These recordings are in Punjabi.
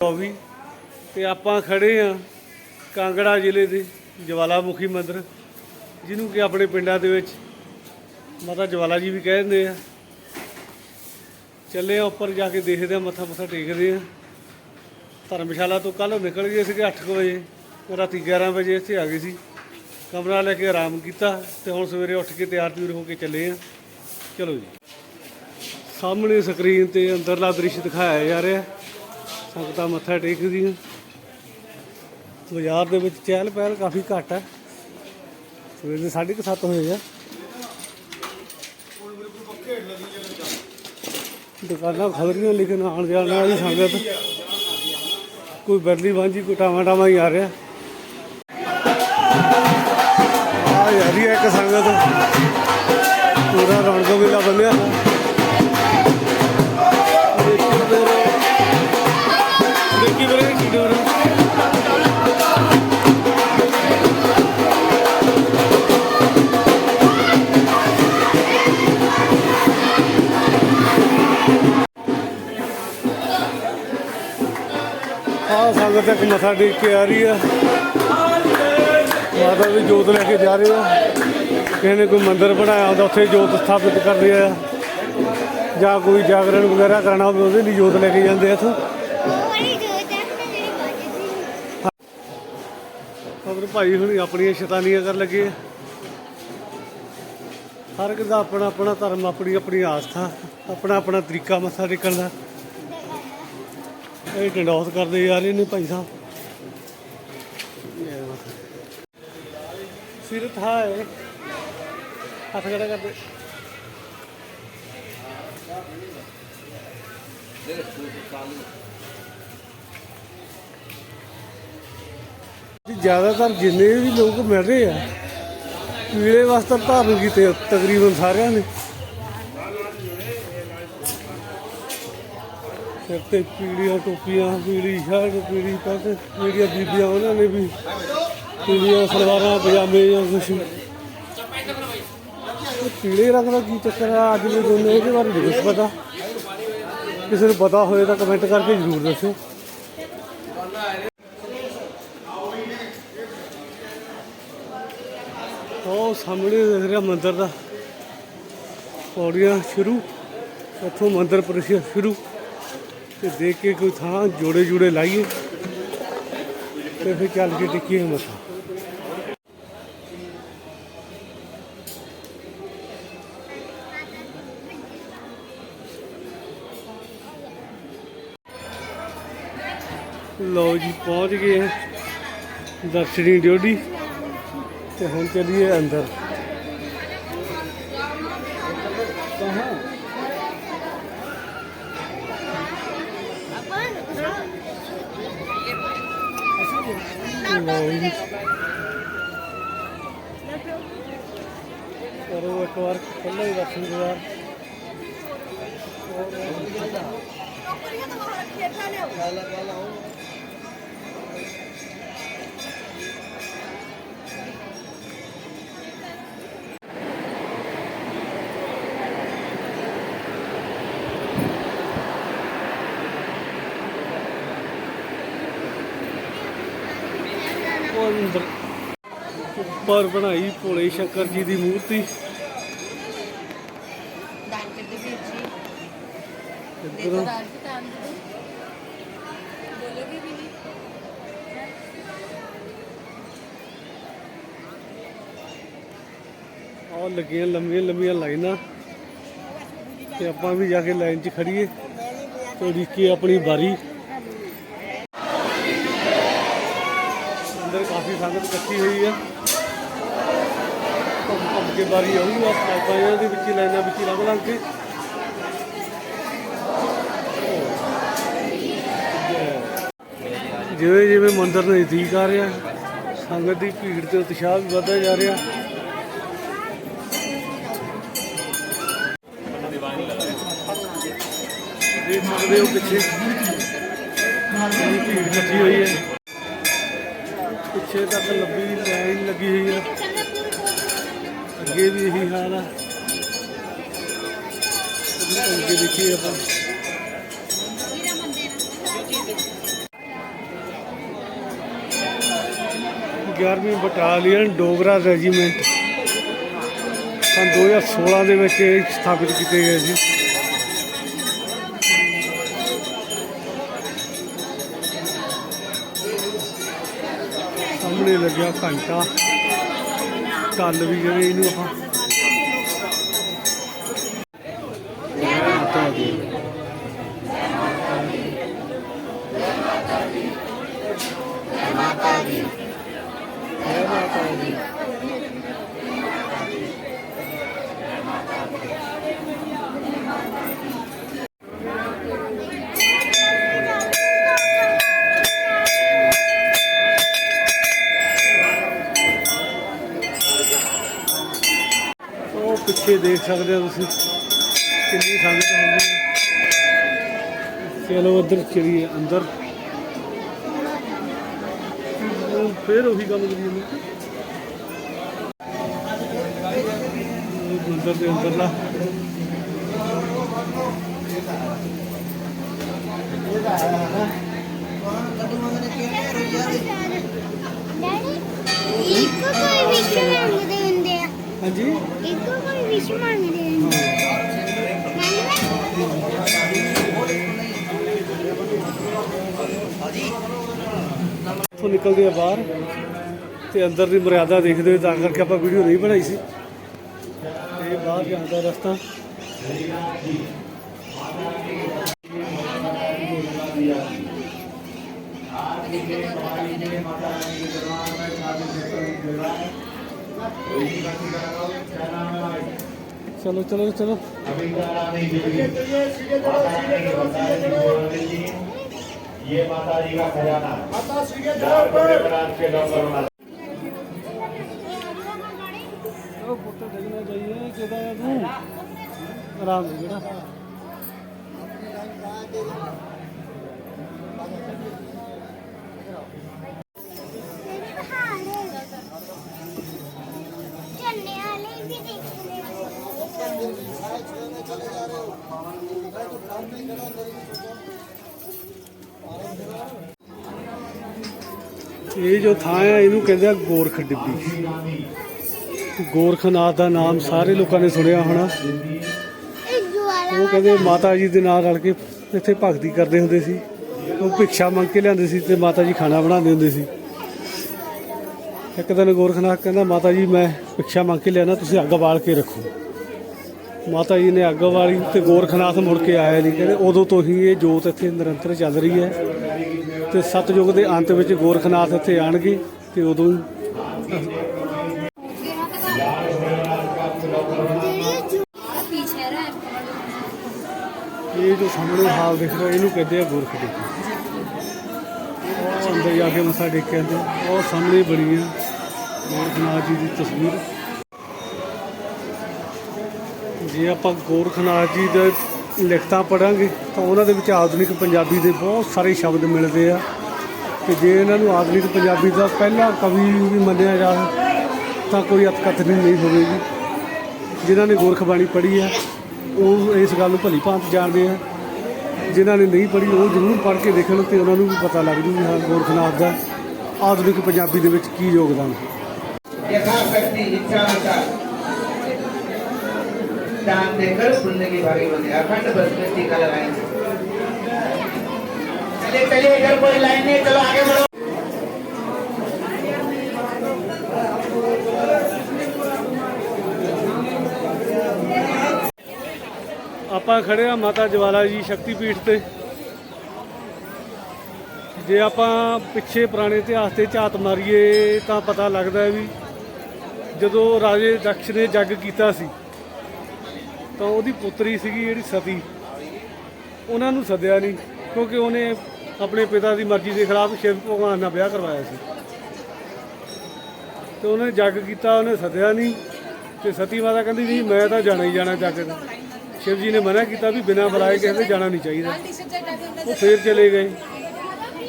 24 ਤੇ ਆਪਾਂ ਖੜੇ ਆ ਕਾਂਗੜਾ ਜ਼ਿਲ੍ਹੇ ਦੇ ਜਵਾਲਾਮੁਖੀ ਮੰਦਿਰ, ਜਿਹਨੂੰ ਕਿ ਆਪਣੇ ਪਿੰਡਾਂ ਦੇ ਵਿੱਚ ਮਾਤਾ ਜਵਾਲਾ ਜੀ ਵੀ ਕਹਿ ਦਿੰਦੇ ਆ। ਚੱਲੇ ਆ ਉੱਪਰ ਜਾ ਕੇ ਦੇਖਦੇ ਆ, ਮੱਥਾ ਮੱਥਾ ਟੇਕਦੇ ਆ। ਧਰਮਸ਼ਾਲਾ ਤੋਂ ਕੱਲ ਨਿਕਲ ਗਏ ਸੀਗੇ 8 ਵਜੇ ਰਾਤੀ 11 ਵਜੇ ਇੱਥੇ ਆ ਗਏ ਸੀ। ਕਮਰਾ ਲੈ ਕੇ ਆਰਾਮ ਕੀਤਾ ਤੇ ਹੁਣ ਸਵੇਰੇ ਉੱਠ ਕੇ ਤਿਆਰ ਤਿਉਰ ਹੋ ਕੇ ਚੱਲੇ ਆ। ਚਲੋ ਜੀ। ਸਾਹਮਣੇ ਸਕਰੀਨ ਤੇ ਅੰਦਰਲਾ ਦ੍ਰਿਸ਼ ਦਿਖਾਇਆ ਜਾ ਰਿਹਾ। ਸੰਗਤਾਂ ਮੱਥਾ ਟੇਕਦੀਆਂ। ਬਾਜ਼ਾਰ ਦੇ ਵਿੱਚ ਚਹਿਲ ਪਹਿਲ ਕਾਫੀ ਘੱਟ ਹੈ ਸਵੇਰ ਦੇ 7:30 ਹੋਏ ਆ। ਦੁਕਾਨਾਂ ਖੁੱਲ ਰਹੀਆਂ ਲੇਕਿਨ ਆਉਣ ਜਾਣ ਵਾਲੀ ਸੰਗਤ ਕੋਈ ਬਰਲੀ ਵਾਂਝੀ, ਕੋਈ ਟਾਵਾਂ ਟਾਵਾਂ ਹੀ ਆ ਰਿਹਾ। ਆ ਯਾਰੀ ਇੱਕ ਸੰਗਤ ਸੰਗਤ ਤੱਕ ਮੱਥਾ ਟੇਕ ਕੇ ਆ। ਰਹੀ ਆ ਮਾਤਾ ਵੀ ਜੋਤ ਲੈ ਕੇ ਜਾ ਰਹੇ ਆ ਕਿਸੇ ਨੇ ਕੋਈ ਮੰਦਿਰ ਬਣਾਇਆ ਹੁੰਦਾ, ਉੱਥੇ ਜੋਤ ਸਥਾਪਿਤ ਕਰਦੇ ਆ। ਜਾਂ ਕੋਈ ਜਾਗਰਣ ਵਗੈਰਾ ਕਰਨਾ ਹੋਵੇ, ਉਹਦੇ ਲਈ ਜੋਤ ਲੈ ਕੇ ਜਾਂਦੇ ਆ ਇੱਥੋਂ। ਬੜੀ ਖਬਰ ਭਾਈ ਹੁਣੀ ਆਪਣੀਆਂ ਸ਼ੈਤਾਨੀਆਂ ਕਰਨ ਲੱਗੇ ਆ। ਹਰ ਇੱਕ ਦਾ ਆਪਣਾ ਆਪਣਾ ਧਰਮ ਆਪਣੀ ਆਪਣੀ ਆਸਥਾ ਆਪਣਾ ਆਪਣਾ ਤਰੀਕਾ ਮੱਥਾ ਟੇਕਣ ਦਾ। ਇਹ ਟੰਡੌਸ ਕਰਦੇ ਜਾ ਰਹੇ ਨੇ ਭਾਈ ਸਾਹਿਬ। ਸਿਰ ਥਾਏ ਹੱਥ ਖੜਾ ਕਰਦੇ ਜ਼ਿਆਦਾਤਰ ਜਿੰਨੇ ਵੀ ਲੋਕ ਮਿਲ ਰਹੇ ਆ ਪੀਲੇ ਵਸਤਰ ਧਾਰਨ ਕੀਤੇ ਤਕਰੀਬਨ ਸਾਰਿਆਂ ਨੇ। ਸਿਰ ਤੇ ਪੀਲੀਆਂ ਟੋਪੀਆਂ ਪੀਲੀ ਸ਼ਰਟ, ਪੀੜੀ ਪੈਂਟ ਜਿਹੜੀਆਂ ਬੀਬੀਆਂ, ਉਹਨਾਂ ਨੇ ਵੀ ਪੀਲੀਆਂ ਸਲਵਾਰਾਂ, ਪਜਾਮੇ ਜਾਂ ਕੁਛ ਇਹ ਪੀਲੇ ਰੰਗ ਦਾ ਕੀ ਚੱਕਰ ਆ? ਅੱਜ ਵੀ ਦੋਨੇ ਇਹਦੇ ਬਾਰੇ ਨਹੀਂ ਕੁਛ ਪਤਾ। ਕਿਸੇ ਨੂੰ ਪਤਾ ਹੋਵੇ ਤਾਂ ਕਮੈਂਟ ਕਰਕੇ ਜ਼ਰੂਰ ਦੱਸੋ। ਉਹ ਸਾਹਮਣੇ ਦੇਖ ਰਿਹਾ ਮੰਦਿਰ ਦਾ। ਪੌੜੀਆਂ ਸ਼ੁਰੂ ਇੱਥੋਂ ਮੰਦਿਰ ਪ੍ਰਵੇਸ਼ ਸ਼ੁਰੂ। ਤੇ ਦੇਖ ਕੇ ਕੋਈ ਥਾਂ ਜੋੜੇ ਜੋੜੇ ਲਾਈਏ ਤੇ ਫਿਰ ਚੱਲ ਕੇ ਟਿੱਕੀਏ ਮੱਥਾ ਲਓ ਜੀ ਪਹੁੰਚ ਗਏ ਹਾਂ ਦਰਸ਼ਨੀ ਡਿਓਡੀ ਤੇ ਹੁਣ ਚੱਲੀਏ ਅੰਦਰ ਲਓ ਜੀ ਕਰੋ ਇੱਕ ਵਾਰ ਖੁੱਲ੍ਹਾ ਹੀ ਦਰਸ਼ਨ ਦੁਆਰ ਉਹ ਅੰਦਰ ਉੱਪਰ ਬਣਾਈ ਭੋਲੇ ਸ਼ੰਕਰ ਜੀ ਦੀ ਮੂਰਤੀ। ਇੱਧਰੋਂ। ਨਹੀਂ? ਆਹ ਲੱਗੀਆਂ ਲੰਮੀਆਂ ਲੰਮੀਆਂ ਲਾਈਨਾਂ ਤੇ ਆਪਾਂ ਵੀ ਜਾ ਕੇ ਲਾਈਨ 'ਚ ਖੜੀਏ ਤੇ ਰਿੱਕੀ ਆਪਣੀ ਬਾਰੀ ਅੰਦਰ ਕਾਫੀ ਸੰਗਤ ਇਕੱਠੀ ਹੋਈ ਆ। ਘੁੰਮ ਘੁੰਮ ਕੇ ਬਾਰੀ ਆਊਗੀ ਆ ਪਾਈਪਾਂ ਦੇ ਵਿੱਚ ਲਾਈਨਾਂ ਵਿੱਚ ਲੱਗ ਲੱਗ। ਕੇ ਜਿਵੇਂ ਜਿਵੇਂ ਮੰਦਿਰ ਨਜ਼ਦੀਕ ਆ ਰਿਹਾ ਸੰਗਤ ਦੀ ਭੀੜ ਤੇ ਉਤਸ਼ਾਹ ਵੀ ਵਧਦਾ ਜਾ ਰਿਹਾ। ਦੇਖ ਸਕਦੇ ਹੋ ਪਿੱਛੇ। ਭੀੜ ਇਕੱਠੀ ਹੋਈ ਹੈ। ਅੱਗੇ ਤੱਕ ਲੰਬੀ ਲਾਈਨ ਲੱਗੀ ਹੋਈ ਆ। ਅੱਗੇ ਵੀ ਇਹੀ ਹਾਲ ਆ। ਅੱਗੇ ਦੇਖੀ ਆਪਾਂ। ਗਿਆਰਵੀਂ ਬਟਾਲੀਅਨ ਡੋਗਰਾ ਰੈਜੀਮੈਂਟ। ਸਨ 2016 ਦੇ ਵਿੱਚ ਸਥਾਪਿਤ ਕੀਤੇ ਗਏ ਸੀ। ਸਾਹਮਣੇ ਲੱਗਿਆ ਘੰਟਾ। ਟੱਲ ਵੀ ਜਿਹੜੇ ਇਹਨੂੰ ਆਪਾਂ। ਮਾਤਾ ਉਹ ਪਿੱਛੇ ਦੇਖ ਸਕਦੇ ਹੋ ਤੁਸੀਂ। ਕਿੰਨੀ ਸੰਗਤ ਹੁੰਦੀ ਹੈ। ਚਲੋ ਉਧਰ ਚਲੀਏ ਅੰਦਰ। ਫੇਰ ਉਹੀ ਗੱਲ ਕਰੀ ਜਾਂਦੇ। ਮੰਦਰ ਦੇ ਅੰਦਰਲਾ। ਡੈਡੀ ਇੱਕ ਕੋਈ ਵਿਸ਼ ਮੰਗਦੇ ਹੁੰਦੇ ਆ। ਹਾਂਜੀ? ਇੱਕ ਕੋਈ ਵਿਸ਼ ਮੰਗਦੇ ਹੁੰਦੇ ਨਿਕਲਦੇ ਆ ਬਾਹਰ ਤੇ ਅੰਦਰ ਦੀ ਮਰਿਆਦਾ ਦੇਖਦੇ ਹੋਏ ਤਾਂ ਕਰਕੇ ਆਪਾਂ ਵੀਡੀਓ ਨਹੀਂ ਬਣਾਈ ਸੀ। ਇਹ ਬਾਹਰ ਜਾਣ ਦਾ ਰਸਤਾ। ਚਲੋ ਚਲੋ ਚਲੋ ये माता जी का खजाना माता श्री के डॉक्टर होना ਉਹ ਪੁੱਤ ਦੇਖਣਾ ਚਾਹੀਏ ਕਿਹਦਾ ਹੈ ਤੂੰ ਆਰਾਮ ਨਾਲ ਜਿਹੜਾ ਇਹ ਜੋ ਥਾਂ ਹੈ ਇਹਨੂੰ ਕਹਿੰਦੇ ਆ ਗੋਰਖ ਡਿੱਬੀ। ਗੋਰਖਨਾਥ ਦਾ ਨਾਮ ਸਾਰੇ ਲੋਕਾਂ ਨੇ ਸੁਣਿਆ ਹੋਣਾ। ਉਹ ਕਹਿੰਦੇ ਮਾਤਾ ਜੀ ਦੇ ਨਾਲ ਰਲ ਕੇ ਇੱਥੇ ਭਗਤੀ ਕਰਦੇ ਹੁੰਦੇ ਸੀ। ਉਹ ਭਿਕਸ਼ਾ ਮੰਗ ਕੇ ਲਿਆਉਂਦੇ ਸੀ ਤੇ ਮਾਤਾ ਜੀ ਖਾਣਾ ਬਣਾਉਂਦੇ ਹੁੰਦੇ ਸੀ। ਇੱਕ ਦਿਨ ਗੋਰਖਨਾਥ ਕਹਿੰਦਾ ਮਾਤਾ ਜੀ ਮੈਂ ਭਿਕਸ਼ਾ ਮੰਗ ਕੇ ਲਿਆਣਾ ਤੁਸੀਂ ਅੱਗ ਬਾਲ ਕੇ ਰੱਖੋ। ਮਾਤਾ ਜੀ ਨੇ ਅੱਗ ਵਾਲੀ ਤੇ ਗੋਰਖਨਾਥ ਮੁੜ ਕੇ ਆਇਆ ਨਹੀਂ। ਕਹਿੰਦੇ ਉਦੋਂ ਤੋਂ ਹੀ ਇਹ ਜੋਤ ਇੱਥੇ ਨਿਰੰਤਰ ਚੱਲ ਰਹੀ ਹੈ। ਤੇ ਸਤਜੁਗ ਦੇ ਅੰਤ ਵਿੱਚ ਗੋਰਖਨਾਥ ਇੱਥੇ ਆਣਗੇ ਤੇ ਉਦੋਂ ਇਹ ਜੋ ਸਾਹਮਣੇ ਹਾਲ ਦਿਖ ਰਿਹਾ, ਇਹਨੂੰ ਕਹਿੰਦੇ ਆ ਗੁਰਖ ਦੇ ਉਹ ਅੰਦਰ ਜਾ ਕੇ ਮੱਥਾ ਟੇਕਿਆ ਤੇ ਉਹ ਸਾਹਮਣੇ ਬਣੀ ਹੈ ਗੋਰਖਨਾਥ ਜੀ ਦੀ ਤਸਵੀਰ। ਜੇ ਆਪਾਂ ਗੋਰਖਨਾਥ ਜੀ ਦੇ ਲਿਖਤਾਂ ਪੜਾਂਗੇ ਤਾਂ ਉਹਨਾਂ ਦੇ ਵਿੱਚ ਆਧੁਨਿਕ ਪੰਜਾਬੀ ਦੇ ਬਹੁਤ ਸਾਰੇ ਸ਼ਬਦ ਮਿਲਦੇ ਆ। ਕਿ ਜੇ ਇਹਨਾਂ ਨੂੰ ਆਧੁਨਿਕ ਪੰਜਾਬੀ ਦਾ ਪਹਿਲਾ ਕਵੀ ਵੀ ਮੰਨਿਆ ਜਾਵੇ ਤਾਂ ਕੋਈ ਅਤਕਥਨੀ ਨਹੀਂ ਹੋਵੇਗੀ। ਜਿਨ੍ਹਾਂ ਨੇ ਗੋਰਖ ਬਾਣੀ ਪੜ੍ਹੀ ਹੈ, ਉਹ ਇਸ ਗੱਲ ਨੂੰ ਭਲੀ ਭਾਂਤ ਜਾਣਦੇ ਆ। ਜਿਨ੍ਹਾਂ ਨੇ ਨਹੀਂ ਪੜ੍ਹੀ, ਉਹ ਜ਼ਰੂਰ ਪੜ੍ਹ ਕੇ ਦੇਖਣ ਤੇ ਉਹਨਾਂ ਨੂੰ ਵੀ ਪਤਾ ਲੱਗ ਜੂ ਹਾਂ, ਗੋਰਖਨਾਥ ਦਾ ਆਧੁਨਿਕ ਪੰਜਾਬੀ ਦੇ ਵਿੱਚ ਕੀ ਯੋਗਦਾਨ ਹੈ। ਯਥਾ ਸ਼ਕਤੀ ਇੱਛਾ ਅਨੁਸਾਰ देकर पुण्य की भागी बने अखंड बस में टीका लगाएंगे चलिए चलिए इधर कोई लाइन नहीं है, चलो आगे बढ़ो ਆਪਾਂ ਖੜੇ ਆ ਮਾਤਾ ਜਵਾਲਾ ਜੀ ਸ਼ਕਤੀ ਪੀਠ ਤੇ ਜੇ ਆਪਾਂ ਪਿੱਛੇ ਪੁਰਾਣੇ ਇਤਿਹਾਸ ਤੇ ਝਾਤ ਮਾਰੀਏ ਤਾਂ ਪਤਾ ਲੱਗਦਾ ਹੈ ਵੀ ਜਦੋਂ ਰਾਜੇ ਦਕਸ਼ ਨੇ ਜੱਗ ਕੀਤਾ ਸੀ ਤਾਂ ਉਹਦੀ ਪੁੱਤਰੀ ਸੀਗੀ ਜਿਹੜੀ ਸਤੀ। ਉਹਨਾਂ ਨੂੰ ਸੱਦਿਆ ਨਹੀਂ, ਕਿਉਂਕਿ ਉਹਨੇ ਆਪਣੇ ਪਿਤਾ ਦੀ ਮਰਜ਼ੀ ਦੇ ਖਿਲਾਫ ਸ਼ਿਵ ਭਗਵਾਨ ਨਾਲ ਵਿਆਹ ਕਰਵਾਇਆ ਸੀ। ਤੇ ਉਹਨੇ ਜੱਗ ਕੀਤਾ, ਉਹਨੇ ਸੱਦਿਆ ਨਹੀਂ ਤੇ ਸਤੀ ਮਾਤਾ ਕਹਿੰਦੀ ਨਹੀਂ ਮੈਂ ਤਾਂ ਜਾਣਾ ਹੀ ਜਾਣਾ ਜੱਗ ਤੇ। ਸ਼ਿਵ ਜੀ ਨੇ ਮਨਾ ਕੀਤਾ ਵੀ ਬਿਨਾਂ ਬੁਲਾਏ ਕਿਸੇ ਦੇ ਜਾਣਾ ਨਹੀਂ ਚਾਹੀਦਾ। ਉਹ ਫੇਰ ਚਲੇ ਗਏ।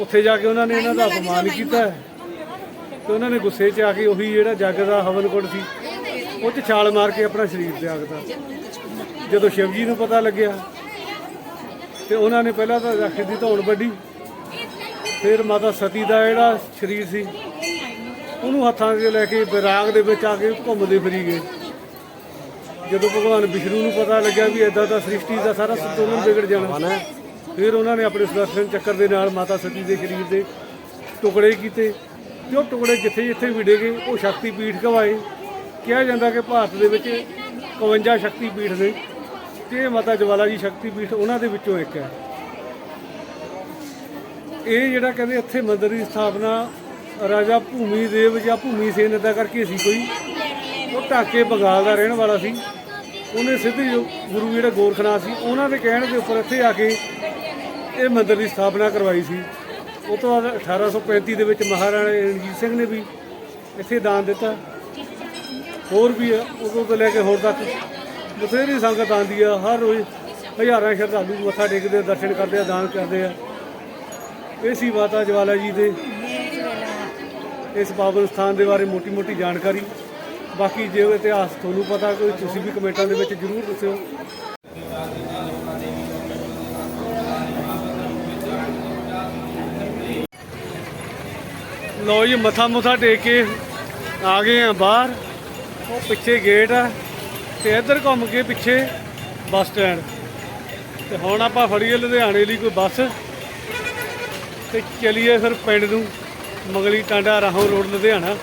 ਉੱਥੇ ਜਾ ਕੇ ਉਹਨਾਂ ਨੇ ਇਹਨਾਂ ਦਾ ਅਪਮਾਨ ਕੀਤਾ। ਤੇ ਉਹਨਾਂ ਨੇ ਗੁੱਸੇ 'ਚ ਆ ਕੇ ਉਹੀ ਜਿਹੜਾ ਜੱਗ ਦਾ ਹਵਨ ਕੁੰਡ ਸੀ, ਉਹ 'ਚ ਛਾਲ ਮਾਰ ਕੇ ਆਪਣਾ ਸਰੀਰ ਤਿਆਗਦਾ ਜਦੋਂ ਸ਼ਿਵਜੀ ਨੂੰ ਪਤਾ ਲੱਗਿਆ ਤੇ ਉਹਨਾਂ ਨੇ ਪਹਿਲਾਂ ਤਾਂ ਰੱਖ ਦੀ ਧੌਣ ਵੱਢੀ। ਫਿਰ ਮਾਤਾ ਸਤੀ ਦਾ ਜਿਹੜਾ ਸਰੀਰ ਸੀ, ਉਹਨੂੰ ਹੱਥਾਂ 'ਚ ਲੈ ਕੇ ਵਿਰਾਗ ਦੇ ਵਿੱਚ ਆ ਕੇ ਘੁੰਮਦੇ ਫਿਰੀ ਗਏ। ਜਦੋਂ ਭਗਵਾਨ ਵਿਸ਼ਨੂੰ ਨੂੰ ਪਤਾ ਲੱਗਿਆ ਵੀ ਇਦਾਂ ਦਾ ਸ੍ਰਿਸ਼ਟੀ ਦਾ ਸਾਰਾ ਸੰਤੁਲਨ ਵਿਗੜ ਜਾਣਾ। ਫਿਰ ਉਹਨਾਂ ਨੇ ਆਪਣੇ ਸੁਦਰਸ਼ਨ ਚੱਕਰ ਦੇ ਨਾਲ ਮਾਤਾ ਸਤੀ ਦੇ ਸਰੀਰ ਦੇ ਟੁਕੜੇ ਕੀਤੇ ਤੇ ਉਹ ਟੁਕੜੇ ਜਿੱਥੇ ਜਿੱਥੇ ਵਿੜੇ ਗਏ, ਉਹ ਸ਼ਕਤੀ ਪੀਠ ਕਵਾਏ। ਕਿਹਾ ਜਾਂਦਾ ਕਿ ਭਾਰਤ ਦੇ ਵਿੱਚ 51 ਸ਼ਕਤੀ ਪੀਠ ਨੇ। ਤੇ ਇਹ ਮਾਤਾ ਜਵਾਲਾ ਜੀ ਸ਼ਕਤੀ ਪੀਠ ਉਹਨਾਂ ਦੇ ਵਿੱਚੋਂ ਇੱਕ ਹੈ। ਇਹ ਜਿਹੜਾ ਕਹਿੰਦੇ ਇੱਥੇ ਮੰਦਿਰ ਦੀ ਸਥਾਪਨਾ ਰਾਜਾ ਭੂਮੀ ਦੇਵ ਜਾਂ ਭੂਮੀ ਸੇਨ ਇਦਾਂ ਕਰਕੇ ਸੀ ਕੋਈ। ਉਹ ਢਾਕੇ ਬੰਗਾਲ ਦਾ ਰਹਿਣ ਵਾਲਾ ਸੀ। ਉਹਨੇ ਸਿੱਧੀ ਗੁਰੂ ਜਿਹੜਾ ਗੋਰਖਨਾਥ ਸੀ, ਉਹਨਾਂ ਦੇ ਕਹਿਣ ਦੇ ਉੱਪਰ ਇੱਥੇ ਆ ਕੇ ਇਹ ਮੰਦਿਰ ਦੀ ਸਥਾਪਨਾ ਕਰਵਾਈ ਸੀ। ਉਸ ਤੋਂ ਬਾਅਦ 1835 ਦੇ ਵਿੱਚ ਮਹਾਰਾਣਾ ਰਣਜੀਤ ਸਿੰਘ ਨੇ ਵੀ ਇੱਥੇ ਦਾਨ ਦਿੱਤਾ। ਹੋਰ ਵੀ ਆ ਉਦੋਂ ਤੋਂ ਲੈ ਕੇ ਹੁਣ ਤੱਕ ਬਥੇਰੀ ਸੰਗਤ ਆਉਂਦੀ ਆ ਹਰ ਰੋਜ਼ ਹਜ਼ਾਰਾਂ ਸ਼ਰਧਾਲੂ ਮੱਥਾ ਟੇਕਦੇ ਆ, ਦਰਸ਼ਨ ਕਰਦੇ ਆ ਦਾਨ ਕਰਦੇ ਆ। ਇਹ ਸੀ ਮਾਤਾ ਜਵਾਲਾ ਜੀ ਦੇ ਇਸ ਪਾਵਨ ਸਥਾਨ ਦੇ ਬਾਰੇ ਮੋਟੀ ਮੋਟੀ ਜਾਣਕਾਰੀ। ਬਾਕੀ ਜੇ ਉਹ ਇਤਿਹਾਸ ਤੁਹਾਨੂੰ ਪਤਾ ਕੋਈ ਤੁਸੀਂ ਵੀ ਕਮੈਂਟਾਂ ਦੇ ਵਿੱਚ ਜਰੂਰ ਦੱਸਿਓ। ਲੋ ਜੀ ਮੱਥਾ ਮੁੱਥਾ ਟੇਕ ਕੇ ਆ ਗਏ ਆ ਬਾਹਰ। ਉਹ ਪਿੱਛੇ ਗੇਟ ਆ। ਤੇ ਇੱਧਰ ਘੁੰਮ ਕੇ ਪਿੱਛੇ ਬੱਸ ਸਟੈਂਡ। ਤੇ ਹੁਣ ਆਪਾਂ ਫੜੀਏ ਲੁਧਿਆਣੇ ਲਈ ਕੋਈ ਬੱਸ। ਤੇ ਚਲੀਏ ਫਿਰ ਪਿੰਡ ਨੂੰ, ਮਗਲੀ ਟਾਂਡਾ ਰਾਹੋਂ ਰੋਡ ਲੁਧਿਆਣਾ।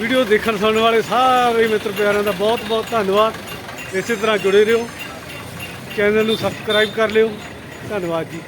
ਵੀਡੀਓ ਦੇਖਣ ਸੁਣਨ ਵਾਲੇ ਸਾਰੇ ਮਿੱਤਰ ਪਿਆਰਿਆਂ ਦਾ ਬਹੁਤ ਬਹੁਤ ਧੰਨਵਾਦ। ਇਸੇ ਤਰ੍ਹਾਂ ਜੁੜੇ ਰਹੋ। ਚੈਨਲ ਨੂੰ ਸਬਸਕ੍ਰਾਈਬ ਕਰ ਲਿਓ। ਧੰਨਵਾਦ ਜੀ।